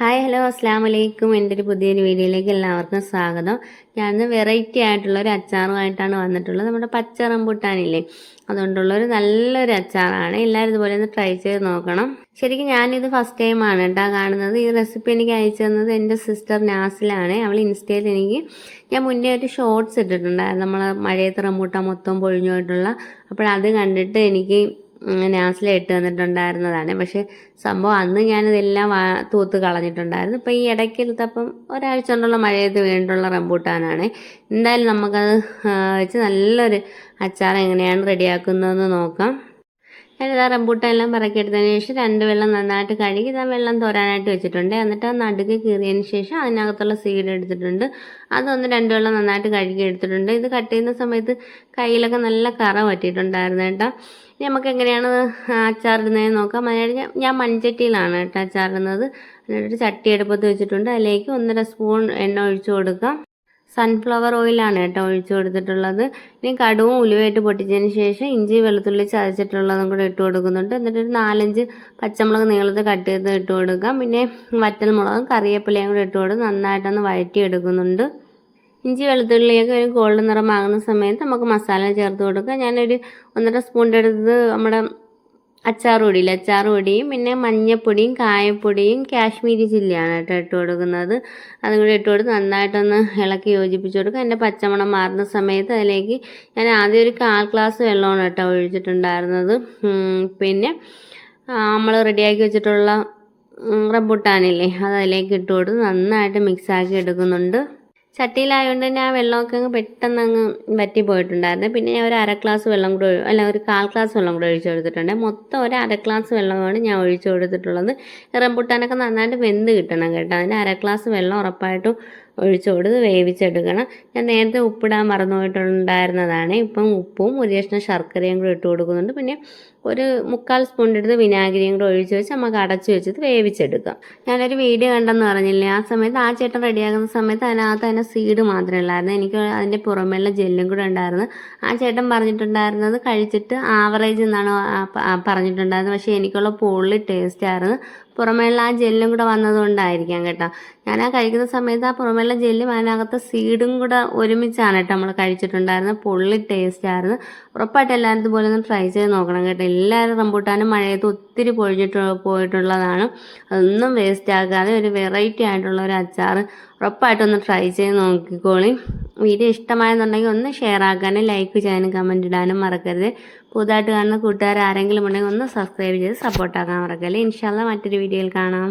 Hi hello അസ്സാം വലൈക്കും എന്റെ ഒരു പുതിയൊരു വീഡിയോയിലേക്ക് എല്ലാവർക്കും സ്വാഗതം. ഞാൻ വെറൈറ്റി ആയിട്ടുള്ള ഒരു അച്ചാറുമായിട്ടാണ് വന്നിട്ടുള്ളത്. നമ്മുടെ പച്ച റംബുട്ടാനില്ലേ? അതുകൊണ്ടുള്ളൊരു നല്ലൊരു അച്ചാറാണ്. എല്ലാവരും ഇതുപോലെ ഒന്ന് ട്രൈ ചെയ്ത് നോക്കണം. ശരിക്കും ഞാനിത് ഫസ്റ്റ് ടൈമാണ് കേട്ടോ കാണുന്നത്. ഈ റെസിപ്പി എനിക്ക് അയച്ചു തന്നത് എന്റെ സിസ്റ്റർ നാസിലാണ്. അവൾ ഇൻസ്റ്റയിൽ എനിക്ക് ഞാൻ മുന്നേ ഒരു ഷോർട്സ് ഇട്ടിട്ടുണ്ടായിരുന്നു. നമ്മൾ മഴയത്ത് റംബൂട്ടാൻ മൊത്തം പൊഴിഞ്ഞു പോയിട്ടുള്ള. അത് കണ്ടിട്ട് എനിക്ക് നാസില ഇട്ട് തന്നിട്ടുണ്ടായിരുന്നതാണ്. പക്ഷേ സംഭവം അന്ന് ഞാനിതെല്ലാം തൂത്ത് കളഞ്ഞിട്ടുണ്ടായിരുന്നു. ഇപ്പം ഈ ഇടയ്ക്കെടുത്തപ്പം ഒരാഴ്ച കൊണ്ടുള്ള മഴയത്ത് വീണ്ടുള്ള റംബൂട്ടാനാണ്. എന്തായാലും നമുക്കത് വെച്ച് നല്ലൊരു അച്ചാർ എങ്ങനെയാണ് റെഡിയാക്കുന്നതെന്ന് നോക്കാം. ഞാനിതാ റംബൂട്ടാൻ എല്ലാം പറക്കിയെടുത്തതിന് ശേഷം രണ്ട് വെള്ളം നന്നായിട്ട് കഴുകി ഇതാ വെള്ളം തോരാനായിട്ട് വെച്ചിട്ടുണ്ട്. എന്നിട്ട് ആ നടുക്ക് കീറിയതിന് ശേഷം അതിനകത്തുള്ള സീഡ് എടുത്തിട്ടുണ്ട്. അതൊന്ന് രണ്ട് വെള്ളം നന്നായിട്ട് കഴുകി എടുത്തിട്ടുണ്ട്. ഇത് കട്ട് ചെയ്യുന്ന സമയത്ത് കയ്യിലൊക്കെ നല്ല കറ പറ്റിയിട്ടുണ്ടായിരുന്നു കേട്ടോ. ഇനി നമുക്ക് എങ്ങനെയാണ് അച്ചാറിടുന്നതെന്ന് നോക്കാം. അതിനായിട്ട് ഞാൻ മൺചട്ടിയിലാണ് കേട്ടോ അച്ചാറിടുന്നത് എന്നിട്ട് ചട്ടി അടുപ്പത്ത് വെച്ചിട്ടുണ്ട്. അതിലേക്ക് ഒന്നര സ്പൂൺ എണ്ണ ഒഴിച്ചു കൊടുക്കാം. സൺഫ്ലവർ ഓയിലാണ് കേട്ടോ ഒഴിച്ചു കൊടുത്തിട്ടുള്ളത്. ഇനി കടുവും ഉലുവായിട്ട് പൊട്ടിച്ചതിന് ശേഷം ഇഞ്ചി വെളുത്തുള്ളി ചതച്ചിട്ടുള്ളതും കൂടെ ഇട്ട് കൊടുക്കുന്നുണ്ട്. എന്നിട്ട് ഒരു നാലഞ്ച് പച്ചമുളക് നീളത്തിൽ കട്ട് ചെയ്ത് ഇട്ട് കൊടുക്കാം. പിന്നെ വറ്റൽമുളകും കറിവേപ്പിലയും കൂടെ ഇട്ട് കൊടുത്ത് നന്നായിട്ടൊന്ന് വഴറ്റി എടുക്കുന്നുണ്ട് ഇഞ്ചി വെളുത്തുള്ളിയൊക്കെ ഒരു ഗോൾഡൻ നിറമാകുന്ന സമയത്ത് നമുക്ക് മസാല ചേർത്ത് കൊടുക്കാം. ഞാനൊരു ഒന്നര സ്പൂണിന്റെ അടുത്ത് നമ്മുടെ അച്ചാർ പൊടിയില്ല പിന്നെ മഞ്ഞപ്പൊടിയും കായപ്പൊടിയും കാശ്മീരി ചില്ലിയാണ് കേട്ടോ ഇട്ട് കൊടുക്കുന്നത്. അതും കൂടി ഇട്ട് കൊടുത്ത് നന്നായിട്ടൊന്ന് ഇളക്കി യോജിപ്പിച്ച് കൊടുക്കുക. എന്റെ പച്ചമണം മാറുന്ന സമയത്ത് അതിലേക്ക് ഞാൻ ആദ്യം ഒരു കാൽ ഗ്ലാസ് വെള്ളമാണ് കേട്ടോ ഒഴിച്ചിട്ടുണ്ടായിരുന്നത്. പിന്നെ നമ്മൾ റെഡിയാക്കി വെച്ചിട്ടുള്ള റബ്ബുട്ടാനില്ലേ അത് അതിലേക്ക് ഇട്ട് കൊടുത്ത് നന്നായിട്ട് മിക്സാക്കി എടുക്കുന്നുണ്ട്. ചട്ടിയിലായതുകൊണ്ട് ആ വെള്ളമൊക്കെ അങ്ങ് പെട്ടെന്ന് അങ്ങ് വറ്റി പോയിട്ടുണ്ടായിരുന്നു. പിന്നെ ഞാൻ ഒരു അര ഗ്ലാസ് വെള്ളം കൂടെ അല്ല ഒരു കാൽ ഗ്ലാസ് വെള്ളം കൂടെ ഒഴിച്ചു കൊടുത്തിട്ടുണ്ട്. മൊത്തം ഒരു അര ഗ്ലാസ് വെള്ളമാണ് ഞാൻ ഒഴിച്ചു കൊടുത്തിട്ടുള്ളത്. റംബുട്ടാനൊക്കെ നന്നായിട്ട് വെന്ത് കിട്ടണം കേട്ടോ. അതിന് അര ഗ്ലാസ് വെള്ളം ഉറപ്പായിട്ടും ഒഴിച്ചു കൊടുത്ത് വേവിച്ചെടുക്കണം. ഞാൻ നേരത്തെ ഉപ്പിടാൻ മറന്നു പോയിട്ടുണ്ടായിരുന്നതാണ് ഇപ്പം ഉപ്പും ഒരു കഷ്ണം ശർക്കരയും കൂടെ ഇട്ട് കൊടുക്കുന്നുണ്ട്. പിന്നെ ഒരു മുക്കാൽ സ്പൂണിന്റെ അടുത്ത് വിനാഗിരിയും കൂടെ ഒഴിച്ച് വെച്ച് നമുക്ക് അടച്ചു വെച്ചിട്ട് വേവിച്ചെടുക്കാം. ഞാനൊരു വീഡിയോ കണ്ടെന്ന് പറഞ്ഞില്ലേ? ആ സമയത്ത് ആ ചേട്ടൻ റെഡിയാകുന്ന സമയത്ത് അതിനകത്ത് അതിന്റെ സീഡ് മാത്രമേ ഉള്ളായിരുന്നു. എനിക്ക് അതിന്റെ പുറമേയുള്ള ജെല്ലും കൂടെ ഉണ്ടായിരുന്നു. ആ ചേട്ടൻ പറഞ്ഞിട്ടുണ്ടായിരുന്നത് കഴിച്ചിട്ട് ആവറേജ് എന്നാണ് പറഞ്ഞിട്ടുണ്ടായിരുന്നത്. പക്ഷേ എനിക്കുള്ള പൊള്ളി ടേസ്റ്റ് ആയിരുന്നു. പുറമേയുള്ള ആ ജെല്ലും കൂടെ വന്നതുകൊണ്ടായിരിക്കാം കേട്ടോ. ഞാൻ ആ കഴിക്കുന്ന സമയത്ത് ആ പുറമേയുള്ള ജെല്ലും അതിനകത്ത് സീഡും കൂടെ ഒരുമിച്ചാണ് കേട്ടോ നമ്മൾ കഴിച്ചിട്ടുണ്ടായിരുന്നത്. പൊള്ളി ടേസ്റ്റ് ആയിരുന്നു. ഉറപ്പായിട്ട് എല്ലാവരും ഇതുപോലെ ഒന്ന് ട്രൈ ചെയ്ത് നോക്കണം കേട്ടോ. എല്ലാവരും റംബൂട്ടാനും മഴയത്ത് ഒത്തിരി പൊഴിഞ്ഞിട്ട് പോയിട്ടുള്ളതാണ്. അതൊന്നും വേസ്റ്റ് ആക്കാതെ ഒരു വെറൈറ്റി ആയിട്ടുള്ള ഒരു അച്ചാർ ഉറപ്പായിട്ടൊന്ന് ട്രൈ ചെയ്ത് നോക്കിക്കോളി. വീഡിയോ ഇഷ്ടമായെന്നുണ്ടെങ്കിൽ ഒന്ന് ഷെയർ ആക്കാനും ലൈക്ക് ചെയ്യാനും കമന്റ് ഇടാനും മറക്കരുത്. പുതുതായിട്ട് കാണുന്ന കൂട്ടുകാർ ആരെങ്കിലും ഉണ്ടെങ്കിൽ ഒന്ന് സബ്സ്ക്രൈബ് ചെയ്ത് സപ്പോർട്ടാക്കാൻ മറക്കല്ലേ. ഇൻഷാല്ല മറ്റൊരു വീഡിയോയിൽ കാണാം.